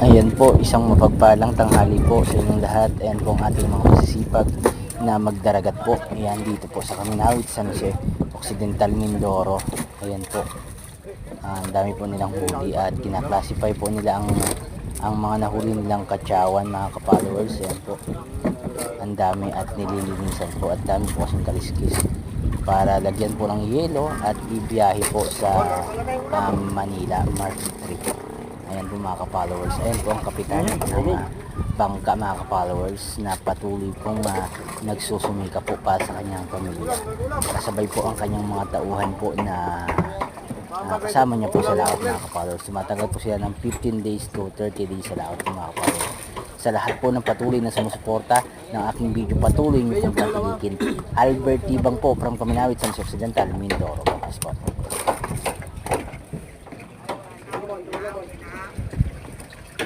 Ayan po, isang mapagpalang tanghali po sa inyong lahat. Ayan po ating mga masisipag na magdaragat po. Ayan dito po sa Kaminawit, San Jose, Occidental Mindoro. Ayan po. Ah, ang dami po nilang huli at kinaklasify po nila ang ang mga nahuli nilang katsawan mga ka-followers. Ayan po. Ang dami at nililinisan po at dami po kasing kaliskis para lagyan po ng yelo at ibiyahe po sa um, Manila Market 3 po. Ayan po mga ka-followers. Ayan po ang kapitan ng uh, bangka mga ka-followers na patuloy pong uh, nagsusumika po para sa kanyang pamilya. Kasabay po ang kanyang mga tauhan po na uh, kasama niya po sa laot mga ka-followers. Tumatagal po sila ng 15 days to 30 days sa laot mga ka-followers. Sa lahat po ng patuloy na sumusuporta ng aking video, patuloy niyo pong patilikin. Albert Tibang po from Kaminawit, San Occidental, Mindoro. Yes あっ。